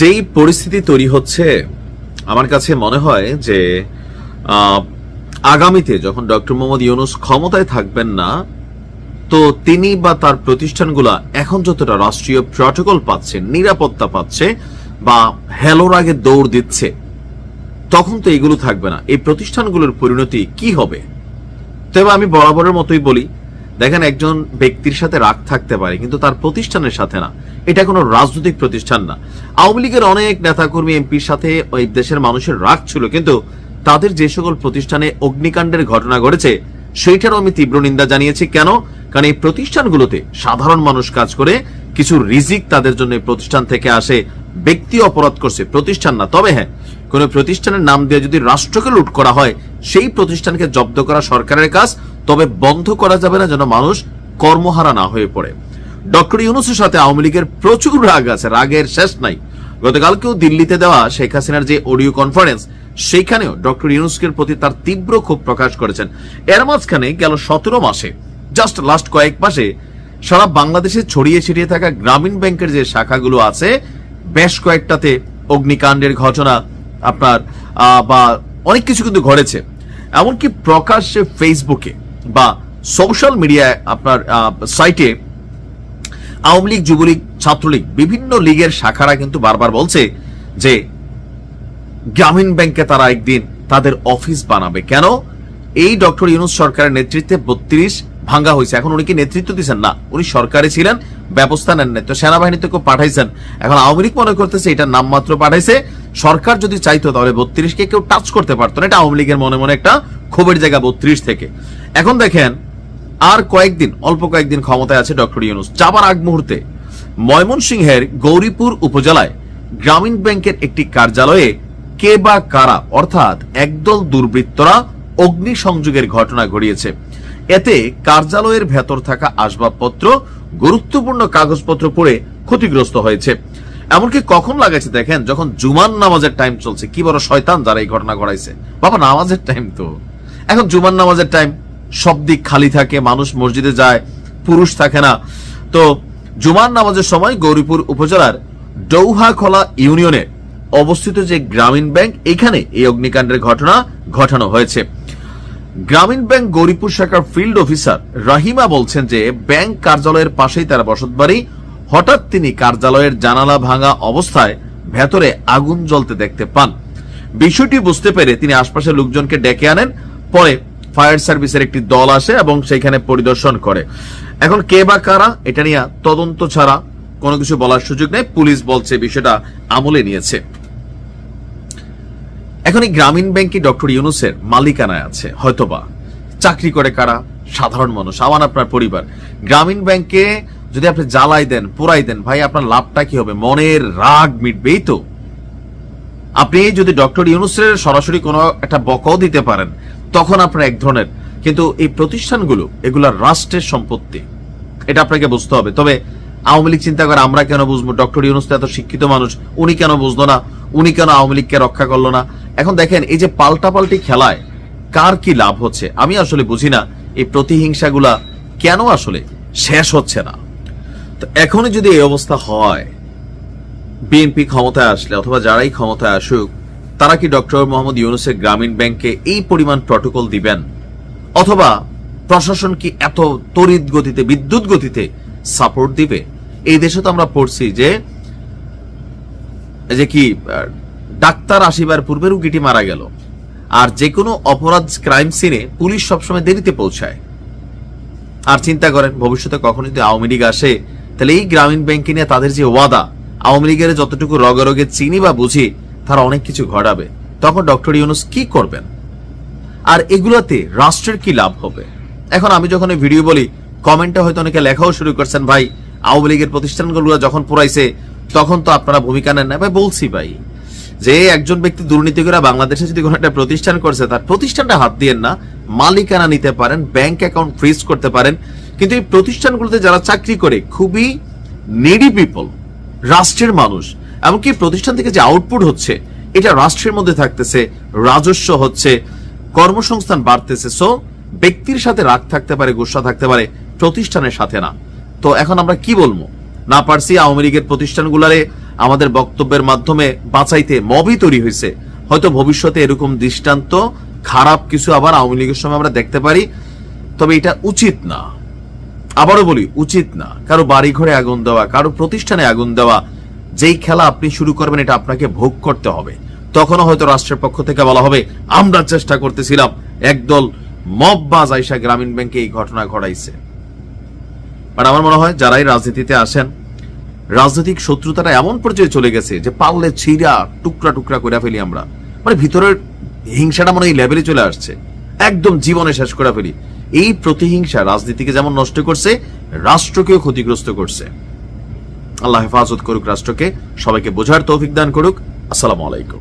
যেই পরিস্থিতি তৈরি হচ্ছে, আমার কাছে মনে হয় যে আগামীতে যখন ডক্টর মোহাম্মদ ইউনুস ক্ষমতায় থাকবেন না, তো তিনি বা তার প্রতিষ্ঠানগুলা এখন যতটা রাষ্ট্রীয় প্রটোকল পাচ্ছে, নিরাপত্তা পাচ্ছে বা হেলোর আগে দৌড় দিচ্ছে, তখন তো এগুলো থাকবে না। এই প্রতিষ্ঠানগুলোর পরিণতি কি হবে? তবে আমি বরাবরের মতোই বলি দেখেন একজন ব্যক্তির সাথে রাগ থাকতে পারে, কিন্তু তার প্রতিষ্ঠানের সাথে না। এটা কোনো রাজনৈতিক প্রতিষ্ঠান না। আওয়ামী লীগের অনেক নেতাকর্মী এমপির সাথে ওই দেশের মানুষের রাগ ছিল, কিন্তু তাদের যে সকল প্রতিষ্ঠানে অগ্নিকাণ্ডের ঘটনা ঘটেছে সেইটারও আমি তীব্র নিন্দা জানিয়েছি। কেন? কারণ এই প্রতিষ্ঠানগুলোতে সাধারণ মানুষ কাজ করে, কিছু রিজিক তাদের জন্য প্রতিষ্ঠান থেকে আসে, ব্যক্তি অপরাধ করছে, প্রতিষ্ঠান না। তবে হ্যাঁ কোন প্রতিষ্ঠানের নাম দিয়ে যদি রাষ্ট্রকে লুট করা হয়, সেই প্রতিষ্ঠানকে জব্দ করা সরকারের কাজ তবে বন্ধ করা যাবে না যেন মানুষ কর্মহারা না হয়ে পড়ে। ডক্টর ইউনুসের সাথে আওয়ামী লীগের প্রচুর রাগ আছে, রাগের শেষ নাই। গতকালকেও দিল্লিতে দেওয়া শেখ হাসিনার যে অডিও কনফারেন্স সেইখানেও ডক্টর ইউনুসকের প্রতি তার তীব্র ক্ষোভ প্রকাশ করেছেন। এর মাঝখানে গেল সতেরো মাসে, জাস্ট লাস্ট কয়েক মাসে, সারা বাংলাদেশে ছড়িয়ে ছিটিয়ে থাকা গ্রামীণ ব্যাংকের যে শাখাগুলো আছে, বেশ কয়েকটাতে অগ্নিকাণ্ডের ঘটনা আপনার বা অনেক কিছু কিন্তু ঘটেছে। এমনকি প্রকাশ্যে ফেসবুকে বা সোশ্যাল মিডিয়ায় আপনার সাইটে আওয়ামী লীগ, যুবলীগ, ছাত্রলীগ বিভিন্ন লীগের শাখারা কিন্তু বারবার বলছে যে গ্রামীণ ব্যাংকে তারা একদিন তাদের অফিস বানাবে। কেন? এই ডক্টর ইউনুস সরকারের নেতৃত্বে বত্রিশ ভাঙ্গা হয়েছে। এখন উনি কি নেতৃত্ব দিচ্ছেন? না, উনি সরকারে ছিলেন, ব্যবস্থা নেন নাই তো সেনাবাহিনী তো কেউ পাঠাইছেন। এখন আওয়ামী লীগ মনে করতেছে এটা নামমাত্র পাঠাইছে। সরকার যদি চাইতো তাহলে বত্রিশকে কেউ টাচ করতে পারতো না। এটা আওয়ামী লীগের মনে মনে একটা ক্ষোভের জায়গা বত্রিশ থেকে। এখন দেখেন, আর কয়েকদিন, অল্প কয়েকদিন ক্ষমতায় আছে ডক্টর ইউনুস। যাবার আগ মুহূর্তে ময়মনসিংহের গৌরীপুর উপজেলায় গ্রামীণ ব্যাংকের একটি কার্যালয়ে কে বা কারা, অর্থাৎ একদল দুর্বৃত্তরা অগ্নি সংযোগের ঘটনা ঘটিয়েছে। এতে কার্যালয়ের ভেতর থাকা আসবাবপত্র, গুরুত্বপূর্ণ কাগজপত্র পড়ে ক্ষতিগ্রস্ত হয়েছে। এমনকি কখন লাগাইছে দেখেন, যখন জুমান নামাজের টাইম চলছে, কি বড় শয়তান যারা এই ঘটনা ঘটাইছে। বাবা, নামাজের টাইম তো। এখন জুমান নামাজের টাইম সব দিক খালি থাকে, মানুষ মসজিদে যায়, পুরুষ থাকে না। তো জুমার নামাজের সময় গৌরীপুর উপজেলার ডৌহাখোলা ইউনিয়নে অবস্থিত যে গ্রামীণ ব্যাংক, এখানে এই অগ্নিকাণ্ডের ঘটনা ঘটানো হয়েছে। গ্রামীণ ব্যাংক গৌরীপুর শাখার ফিল্ড অফিসার রাহিমা বলছেন যে, ব্যাংক কার্যালয়ের পাশেই তার বসতবাড়ি হঠাৎ তিনি কার্যালয়ের জানালা ভাঙা অবস্থায় ভেতরে আগুন জ্বলতে দেখতে পান। বিষয়টি বুঝতে পেরে তিনি আশপাশের লোকজনকে ডেকে আনেন। পরে ফায়ার সার্ভিসের একটি দল আসে এবং সেখানে পরিদর্শন করে। এখন কে বা কারা, এটা নিয়ে তদন্ত ছাড়া কোনো কিছু বলার সুযোগ নেই। পুলিশ বলছে বিষয়টা আমলে নিয়েছে। এখন এই গ্রামীণ ব্যাংকে ডক্টর ইউনুসের মালিকানায় আছে। হয়তোবা। চাকরি করে কারা? সাধারণ মানুষ। আমার আপনার পরিবার। গ্রামীণ ব্যাংকে যদি আপনি জ্বালাই দেন পোড়াই দেন, ভাই আপনার লাভটা কি হবে? মনের রাগ মিটবেই তো। আপনি যদি ডক্টর ইউনুসের সরাসরি কোনো একটা বকাও দিতে পারেন, তখন আপনার এক ধরনের কিন্তু এই প্রতিষ্ঠানগুলো এগুলা রাষ্ট্রের সম্পত্তি, এটা আপনাকে বুঝতে হবে। তবে আওয়ামী লীগ চিন্তা করে আমরা কেন বুঝব? ডক্টর ইউনুস এত শিক্ষিত মানুষ, উনি কেন বুঝলো না? উনি কেন আওয়ামী লীগকে রক্ষা করল না? এখন দেখেন, এই যে পাল্টাপাল্টি খেলায়, কার কি লাভ হচ্ছে? আমি আসলে বুঝি না, এই প্রতিহিংসাগুলা কেন আসলে শেষ হচ্ছে না? এখনই যদি এই অবস্থা হয় বিএনপি ক্ষমতায় আসলে অথবা যারাই ক্ষমতায় আসুক, তারা কি ডক্টর মোহাম্মদ ইউনুসের গ্রামীণ ব্যাংকে এই পরিমাণ প্রটোকল দিবেন? অথবা প্রশাসন কি এত তড়িৎ গতিতে, বিদ্যুৎ গতিতে সাপোর্ট দিবে? এই দেশে তো আমরা পড়ছি যে যে কি ডাক্তার আসিবার পূর্বে রুগীটি মারা গেল। আর যে কোনো অপরাধ ক্রাইম সিনে পুলিশ সবসময় দেরিতে পৌঁছায়। আর চিন্তা করেন, ভবিষ্যতে কখন যদি আওয়ামী লীগ আসে তাহলে এই গ্রামীণ ব্যাংকে নিয়ে তাদের যে ওয়াদা, আওয়ামী লীগের যতটুকু রগে রগে চিনি বা বুঝি, তারা অনেক কিছু ঘটাবে। তখন ডক্টর ইউনুস কি করবেন? আর এগুলোতে রাষ্ট্রের কি লাভ হবে? এখন আমি যখন এই ভিডিও বলি, কমেন্টে হয়তো অনেকে লেখাও শুরু করছেন, ভাই, আওয়ামী লীগের প্রতিষ্ঠানগুলো যখন পুরাইছে, তখন তো আপনারা ভূমিকা নেন না। ভাই, বলছি ভাই, যে একজন ব্যক্তি দুর্নীতি করে বাংলাদেশে যদি কোনো একটা প্রতিষ্ঠান করছে, তার প্রতিষ্ঠানটা হাত দিয়েন না, মালিকানা নিতে পারেন, ব্যাংক অ্যাকাউন্ট ফ্রিজ করতে পারেন কিন্তু এই প্রতিষ্ঠানগুলোতে যারা চাকরি করে, খুবই নেডি পিপল রাষ্ট্রের মানুষ, এমনকি প্রতিষ্ঠান থেকে যে আউটপুট হচ্ছে, এটা রাষ্ট্রের মধ্যে থাকতেছে, রাজস্ব হচ্ছে, কর্মসংস্থান বাড়তেছে সো ব্যক্তির সাথে রাগ থাকতে পারে, গুসা থাকতে পারে, প্রতিষ্ঠানের সাথে না। তো এখন আমরা কি বলব? না পারছি আওয়ামী লীগের প্রতিষ্ঠানগুলারে আমাদের বক্তব্যের মাধ্যমে বাঁচাইতে, মবই তৈরি হয়েছে। হয়তো ভবিষ্যতে এরকম দৃষ্টান্ত, খারাপ কিছু আবার আওয়ামী লীগের সময় আমরা দেখতে পারি, তবে এটা উচিত না। আবারও বলি, উচিত না। কারও বাড়ি ঘরে আগুন দেওয়া, কারও প্রতিষ্ঠানে আগুন দেওয়া, যেই খেলা আপনি শুরু করবেন, এটা আপনাকে ভোগ করতে হবে। তখনও হয়তো রাষ্ট্রের পক্ষ থেকে বলা হবে, আমরা চেষ্টা করতেছিলাম, একদল মব বাজ আইসা গ্রামীণ ব্যাংকে এই ঘটনা ঘটাইছে। বাট আমার মনে হয়, যারাই রাজনীতিতে আসেন, রাজনৈতিক শত্রুতাটা এমন পর্যায়ে চলে গেছে যে পারলে ছিঁড়া টুকরা টুকরা করে ফেলি আমরা। মানে ভিতরের হিংসাটা মনে হয় লেভেলে চলে আসছে। একদম জীবনে শেষ করে ফেলি। এই প্রতিহিংসা রাজনীতিকে যেমন নষ্ট করছে, রাষ্ট্রকেও ক্ষতিগ্রস্ত করছে। আল্লাহ হেফাজত করুক রাষ্ট্রকে, সবাইকে বোঝার তৌফিক দান করুক। আসসালামু আলাইকুম।